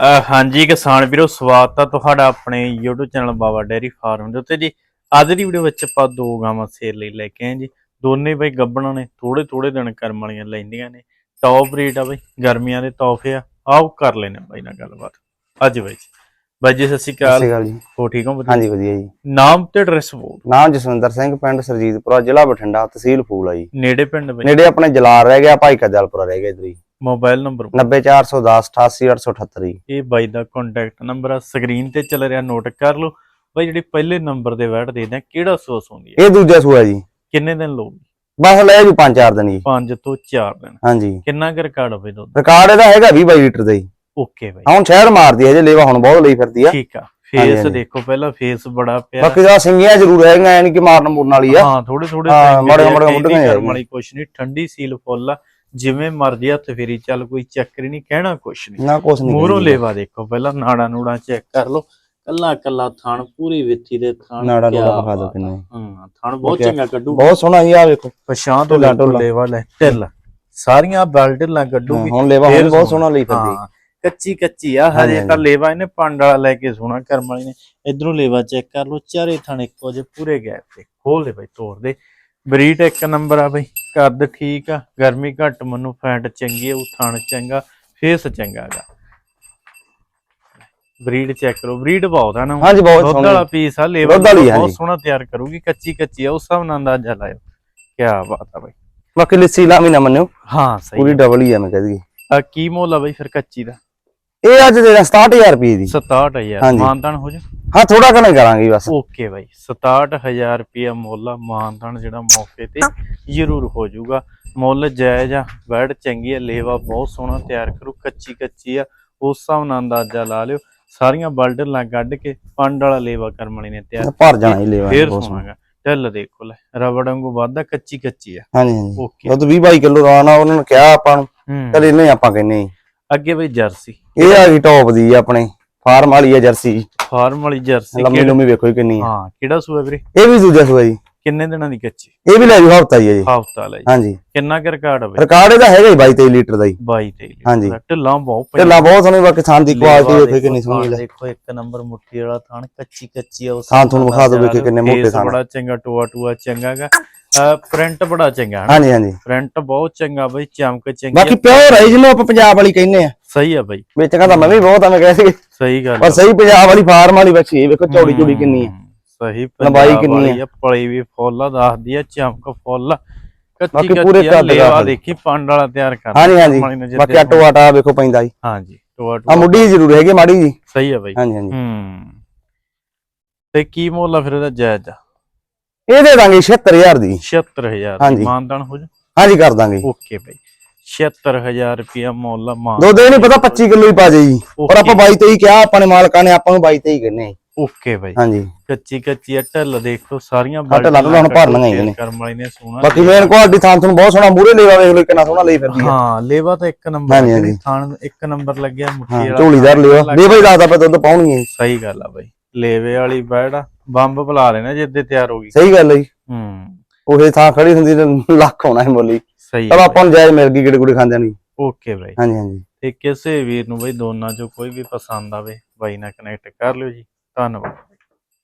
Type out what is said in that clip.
ਹਾਂਜੀ ਕਿਸਾਨ ਵੀਰੋ ਸਵਾਗਤ ਆ ਤੁਹਾਡਾ ਆਪਣੇ YouTube channel Baba dairy farm ਦੇ ਉੱਤੇ ਜੀ। ਅੱਜ ਦੀ ਵੀਡੀਓ ਵਿੱਚ ਆਪਾਂ ਦੋ ਗਾਵਾਂ ਸੇਲ ਲਈ ਲੈ ਕੇ ਆਏ ਜੀ। ਦੋਨੇ ਬਈ ਗੱਬਣਾ ਨੇ ਥੋੜੇ ਥੋੜੇ ਦਿਨ ਕਰਮ ਵਾਲੀਆਂ ਲੈਂਦੀਆਂ ਨੇ। ਟੌਪ ਰੇਟ ਆ ਬਈ ਗਰਮੀਆਂ ਦੇ ਤੋਹਫੇ ਆ। ਆਓ ਕਰ ਲੈਨੇ ਬਾਈ ਨਾਲ ਗੱਲਬਾਤ। ਅੱਜ ਬਾਈ ਜੀ। ਬਾਈ ਜੀ ਸਤਿ ਸ਼੍ਰੀ ਸਤਿ ਅਕਾਲ ਸ਼੍ਰੀ ਅਕਾਲ ਜੀ। ਹੋ ਠੀਕ ਹੋ ਵਧੀਆ? ਹਾਂਜੀ ਵਧੀਆ ਜੀ। ਨਾਮ ਤੇ ਐਡਰੈਸ ਬੋਲ ਨਾਮ ਜਸਵਿੰਦਰ ਸਿੰਘ ਪਿੰਡ ਸਰਜੀਤਪੁਰਾ ਜ਼ਿਲ੍ਹਾ ਬਠਿੰਡਾ ਤਹਿਸੀਲ ਫੂਲ ਆ ਜੀ। ਨੇੜੇ ਪਿੰਡ ਬਈ? ਨੇੜੇ ਆਪਣੇ ਜਲਾਰ ਰਹਿ ਗਿਆ ਭਾਈ ਕਦਲਪੁਰਾ ਰਹਿ ਗਿਆ ਇਧਰ ਹੀ। ਮੋਬਾਈਲ ਨੰਬਰ 90410 88878 ਜੀ। ਇਹ ਬਾਈ ਦਾ ਕੰਟੈਕਟ ਨੰਬਰ ਆ ਸਕਰੀਨ ਤੇ ਚੱਲ ਰਿਹਾ ਨੋਟ ਕਰ ਲਓ। ਬਾਈ ਜਿਹੜੀ ਪਹਿਲੇ ਨੰਬਰ ਦੇ ਵੈਟ ਦੇ ਦਿਆਂ ਕਿਹੜਾ ਸੋਸ ਹੁੰਦੀ ਹੈ ਇਹ ਦੂਜਾ ਸੂਆ ਜੀ। ਕਿੰਨੇ ਦਿਨ ਲਊਗੀ? ਬਸ ਲੈ ਜੂ 5-4 ਦਿਨ ਜੀ। 5 ਤੋਂ 4 ਦਿਨ। ਹਾਂਜੀ। ਕਿੰਨਾ ਕੁ ਰਿਕਾਰਡ ਹੋਵੇ ਦੁੱਧ? ਰਿਕਾਰਡ ਇਹਦਾ ਹੈਗਾ 20 22 ਲੀਟਰ ਦਾ ਜੀ। ਓਕੇ ਬਾਈ। ਹੁਣ ਸ਼ਹਿਰ ਮਾਰਦੀ ਹੈ ਜੇ ਲੇਵਾ ਹੁਣ ਬਹੁਤ ਲਈ ਫਿਰਦੀ ਆ। ਠੀਕ ਆ। ਫੇਸ। ਦੇਖੋ ਪਹਿਲਾਂ ਫੇਸ ਬੜਾ ਪਿਆ ਬਾਕੀ ਦਾ ਸਿੰਗੀਆਂ ਜ਼ਰੂਰ ਹੈਗੀਆਂ ਯਾਨੀ ਕਿ ਮਾਰਨ ਮੁਰਨ ਵਾਲੀ ਆ। ਹਾਂ ਥੋੜੇ ਥੋੜੇ ਮਾੜੇ- ਮਾੜੇ ਮੁੱਢੀਆਂ ਵਾਲੀ ਕੁਛ ਨਹੀਂ ਠੰਡੀ ਸੀਲ ਫੁੱਲ ਆ। ਜਿਵੇਂ ਮਰਜ਼ੀ ਹੱਥ ਫੇਰੀ ਚੱਲ ਕੋਈ ਚੱਕਰ ਨਹੀਂ ਕਹਿਣਾ ਕੁਛ ਨਹੀਂ ਨਾ ਕੁਛ ਨਹੀਂ ਮੂਹਰੋਂ ਲੇਵਾ ਦੇਖੋ ਪਹਿਲਾਂ ਨਾੜਾ ਨੂੜਾ ਚੈੱਕ ਕਰ ਲਓ। ਕੱਲਾ ਕੱਲਾ ਥਣ ਪੂਰੀ ਵਿੱਥੀ ਦੇ ਥਣ ਨਾੜਾ ਨੂੜਾ ਵਿਖਾ ਆ। ਕਿੰਨੇ। ਹਾਂ ਥਣ ਬਹੁਤ ਚੰਗਾ ਕੱਢੂ। ਬਹੁਤ ਸੋਹਣਾ ਜੀ ਆ ਵੇਖੋ। ਪਛਾਂ ਤੋਂ। ਲੇਵਾ ਲੈ ਢਿੱਲ ਸਾਰੀਆਂ ਬੈਲਟਲਾਂ ਕੱਢੂਗੀ। ਹੁਣ ਲੇਵਾ ਹੁਣ ਬਹੁਤ ਸੋਹਣਾ। ਲਈ ਫਿਰਦੀ। ਕੱਚੀ ਕੱਚੀ ਆ ਹਾਂਜੀ। ਤਾਂ ਲੇਵਾ ਇਹਨੇ ਪੰਡ ਵਾਲਾ ਲੈ ਕੇ ਸੋਹਣਾ ਕਰਮ ਵਾਲੀ ਨੇ। ਇਧਰੋਂ ਲੇਵਾ ਚੈੱਕ ਕਰ ਲਓ ਚਾਰੇ ਥਣ ਇੱਕੋ ਜਿਹੇ ਪੂਰੇ ਗੈਪ ਤੇ। ਖੋਲ ਦੇ ਬਈ ਤੋੜ ਦੇ। ਬਰੀਡ ਇੱਕ ਨੰਬਰ ਆ ਬਈ। ਕੱਦ ਠੀਕ ਆ ਗਰਮੀ ਘੱਟ ਮਨੂੰ ਫੈਟ ਚੰਗੀ ਆ ਉਹ ਥਣ ਚੰਗਾ ਫੇਸ ਚੰਗਾ ਹੈਗਾ। ਬਰੀਡ ਚੈੱਕ ਕਰੋ ਬਰੀਡ ਬਹੁਤ ਆ ਨਾ। ਹਾਂਜੀ ਬਹੁਤ ਦੁੱਧ ਸੋਹਣੀ। ਵਾਲਾ ਪੀਸ ਆ ਲੇਵਾ ਦੁੱਧ ਵਾਲੀ ਆ, ਬਹੁਤ। ਸੋਹਣਾ ਤਿਆਰ ਕਰੂਗੀ ਕੱਚੀ ਕੱਚੀ ਆ ਉਸ ਹਿਸਾਬ ਨਾਲ ਅੰਦਾਜ਼ਾ ਲਾਇਓ। ਕੀ ਬਾਤ ਆ ਬਈ। ਬਾਕੀ ਲੱਸੀ ਲਾ ਵੀ ਨਾ ਮੰਨਿਓ। ਹਾਂ ਸਹੀ ਪੂਰੀ ਡਬਲ ਹੀ ਆ ਮੈਂ ਕਹਦੀ ਆ ਕੀ ਮੁੱਲ ਆ ਬਈ ਫਿਰ ਕੱਚੀ ਦਾ? ਇਹ ਅੱਜ ਦੇ 67000 ਰੁਪਏ ਦੀ। 67000 ਹਾਂਜੀ। ਮਾਨਤਾਨ ਹੋ ਜਾ। ਹਾਂ ਥੋੜਾ ਕਨੇ ਕਰਾਂਗੇ ਬਸ। ਓਕੇ ਬਾਈ 67000 ਰੁਪਿਆ ਮੁੱਲ ਆ ਮਾਨਤਾਨ ਜਿਹੜਾ ਮੌਕੇ ਤੇ ਜ਼ਰੂਰ ਹੋ ਜਾਊਗਾ। ਮੁੱਲ ਜਾਇਜ਼ ਆ ਬੈਡ ਚੰਗੀ ਆ ਲੇਵਾ ਬਹੁਤ ਸੋਹਣਾ ਤਿਆਰ ਕਰੂ ਕੱਚੀ ਕੱਚੀ ਆ ਉਸ ਹਿਸਾਬ ਨਾਲ ਅੰਦਾਜ਼ਾ ਲਾ ਲਿਓ। ਸਾਰੀਆਂ ਬਲਡਲਾਂ ਕੱਢ ਕੇ ਪੰਡ ਵਾਲਾ ਲੇਵਾ ਕਰਮ ਵਾਲੀ ਨੇ ਤਿਆਰ ਭਰ ਜਾਣਾ ਹੀ ਲੈਵਾ ਫੇਰ ਸੋਹਣਾਗਾ ਢਿੱਲ ਦੇਖੋ ਲੈ ਰਬੜ ਵਾਂਗੂ ਵੱਧਦਾ ਕੱਚੀ ਕੱਚੀ ਆ। ਹਾਂਜੀ ਹਾਂਜੀ। ਓਕੇ। ਦੁੱਧ 20 22 ਕਿਲੋ ਦਾ ਆਣਾ ਉਹਨਾਂ ਨੇ ਕਿਹਾ ਆਪਾਂ ਨੂੰ। ਹੂੰ। ਚਲ ਇਹਨੇ ਆਪਾਂ ਕਹਿੰਨੇ। ਅੱਗੇ ਬਈ ਜਰਸੀ। ਇਹ ਆ ਗਈ ਟੌਪ ਦੀ ਆਪਣੇ ਫਾਰਮ ਵਾਲੀ ਆ ਜਰਸੀ ਫਾਰਮ ਵਾਲੀ ਜਰਸੀ ਲੰਮੀ ਲੰਮੀ ਵੇਖੋ ਹੀ ਕਿੰਨੀ ਆ। ਹਾਂ ਕਿਹੜਾ ਸੂਆ ਵੀਰੇ? ਇਹ ਵੀ ਦੂਜਾ ਸੂਆ ਜੀ। ਕਿੰਨੇ ਦਿਨਾਂ ਦੀ ਕੱਚੀ? ਇਹ ਵੀ ਲੈ ਜੂ ਹਫਤਾ ਹੀ ਆ ਜੀ। ਹਫਤਾ ਲਈ ਹਾਂਜੀ। ਕਿੰਨਾ ਕੁ ਰਿਕਾਰਡ ਹੋਵੇ ਰਿਕਾਰਡ ਇਹਦਾ ਹੈਗਾ ਹੀ 22 23 ਲੀਟਰ ਦਾ ਜੀ। 22 23 ਹਾਂਜੀ। ਢਿੱਲਾਂ ਬਹੁਤ ਪਈਆਂ। ਢਿੱਲਾ ਬਹੁਤ ਸੋਹਣੀ ਬਾਕੀ ਥਾਂ ਦੀ ਕੁਆਲਿਟੀ ਵੇਖੋ ਕਿੰਨੀ ਸੋਹਣੀ ਲੈ ਦੇਖੋ ਇੱਕ ਨੰਬਰ ਮੁੱਠੀ ਵਾਲਾ ਥਾਣ ਕੱਚੀ ਕੱਚੀ ਆ ਉਸ ਥਾਣ ਤੁਹਾਨੂੰ ਵਿਖਾ ਨਾਲ ਵੇਖੋ ਕਿੰਨੇ ਮੋਟੇ ਆ। ਬੜਾ ਚੰਗਾ ਟੋਆ ਟੋਆ ਚੰਗਾਗਾ ਪ੍ਰਿੰਟ ਬੜਾ ਚੰਗਾ ਹਨਾ? ਹਾਂਜੀ ਹਾਂਜੀ। ਪ੍ਰਿੰਟ ਬਹੁਤ ਚੰਗਾ ਬਈ ਚਮਕ ਚੰਗੀ ਬਾਕੀ। ਪਿਓਰ ਹੈ ਜਿਹਨੂੰ ਆਪਾਂ ਪੰਜਾਬ ਵਾਲੀ ਕਹਿੰਨੇ ਆ। ਸਹੀ ਆ ਬਈ। ਵਿੱਚ ਕਹਿੰਦਾ ਮੈਂ ਵੀ ਬਹੁਤ ਆ ਮੈਂ ਕਹਿ ਸੀ। ਸਹੀ ਗੱਲ ਪਰ ਸਹੀ ਪੰਜਾਬ ਵਾਲੀ ਫਾਰਮ ਵਾਲੀ ਬੱਚੀ ਇਹ ਵੇਖੋ ਚੌੜੀ ਚੌੜੀ ਕਿੰਨੀ ਆ। ਹਮ, ਸਹੀ ਲੰਬਾਈ ਕਿੰਨੀ ਆ। ਪਲੀ ਵੀ ਫੁੱਲ ਆ ਦੱਸਦੀ ਆ ਚਮਕ ਫੁੱਲ। ਕੱਚੀ ਕੱਚੀ ਲੇਵਾ। ਦੇਖੀ ਪੰਡ ਵਾਲਾ ਤਿਆਰ ਕਰ ਹਾਂਜੀ ਹਾਂਜੀ। ਬਾਕੀ ਆਟੋ ਆਟਾ ਵੇਖੋ ਪੈਂਦਾ ਜੀ। ਹਾਂਜੀ ਟੋਆ ਆ ਮੁੱਢੀ ਜ਼ਰੂਰ ਹੈਗੀ ਮਾੜੀ ਜੀ। ਸਹੀ ਆ ਬਈ। ਹਾਂਜੀ ਹਾਂਜੀ। ਹੂੰ। ਤੇ ਕੀ ਮੁੱਲ ਆ ਫਿਰ ਇਹਦਾ ਜਾਇਜ਼? ਆ ਇਹ ਦੇ ਦਾਂਗੇ 76000 ਦੀ। 76000 ਹਾਂਜੀ। ਮਾਨਦਾਨ ਹੋ ਜਾ ਹਾਂਜੀ ਕਰ ਦਾਂਗੇ। ਓਕੇ ਬਈ। 76000 ਰੁਪਿਆ ਮੁੱਲ ਆ ਮਾਨ ਦੋ ਦੇ ਨਹੀਂ ਪਤਾ 25 ਕਿਲੋ ਹੀ ਪਾ ਜਾਈ। ਪਰ ਆਪਾਂ 22 23 ਕਿਹਾ ਆਪਾਂ ਨੇ ਮਾਲਕਾਂ ਨੇ ਆਪਾਂ ਨੂੰ 22 23 ਕਹਿੰਨੇ ਓਕੇ ਬਈ। ਹਾਂਜੀ। ਕੱਚੀ ਕੱਚੀ ਆ ਢੱਲ ਦੇਖੋ ਸਾਰੀਆਂ ਹਾਂ, ਢੱਲਾਂ ਢੁੱਲਾਂ ਹੁਣ ਭਰਨੀਆਂ ਹੀ ਨੇ। ਕਰਮ ਵਾਲੀ ਨੇ ਸੋਹਣਾ ਬਾਕੀ ਮੇਨ ਕੁਆਲਿਟੀ ਥਾਂ ਤੁਹਾਨੂੰ ਬਹੁਤ ਸੋਹਣਾ ਮੂਰੇ ਲੇਵਾ ਵੇਖ ਲਓ ਕਿੰਨਾ ਸੋਹਣਾ ਲਈ ਫਿਰਦੀ ਹੈ ਹਾਂ ਲੇਵਾ ਤਾਂ ਇੱਕ ਨੰਬਰ ਹਾਂਜੀ, ਹਾਂਜੀ। ਥਾਣ ਇੱਕ ਨੰਬਰ ਲੱਗਿਆ ਮੁੱਠੀ ਹਾਂ ਵਾਲਾ ਝੋਲੀਦਾਰ ਲੇਵਾ। ਲੇਵਾ ਹੀ ਲੱਗਦਾ ਪਿਆ ਦੁੱਧ ਪਾਉਣਗੇ। ਸਹੀ ਗੱਲ ਆ ਬਈ। ਲੇਵੇ ਵਾਲੀ ਬੈੜ ਬੰਬ ਬੁਲਾ ਲੈਣਾ ਜਿੱਦੇ ਤਿਆਰ ਹੋ ਗਈ। ਸਹੀ ਗੱਲ ਹੈ ਜੀ। ਹੂੰ। ਉਹੇ ਥਾਂ ਖੜੀ ਹੁੰਦੀ ਤੇ ਲੱਖ ਹੋਣਾ ਹੈ। ਬੋਲੀ ਸਹੀ ਚਲੋ ਆਪਾਂ ਨੂੰ ਜਾਇਜ਼ ਮਿਲ ਗਈ ਕਿਹੜੇ ਕੁੜੇ ਖਾਂਦੇ ਨਹੀਂ ਓਕੇ ਬਈ। ਹਾਂਜੀ ਹਾਂਜੀ। ਤੇ ਕਿਸੇ ਵੀਰ ਨੂੰ ਬਈ ਦੋਨਾਂ ਚੋਂ ਕੋਈ ਵੀ ਪਸੰਦ ਆਵੇ ਬਾਈ ਨਾਲ ਕਨੈਕਟ ਕਰ ਲਿਓ ਜੀ। ਧੰਨਵਾਦ।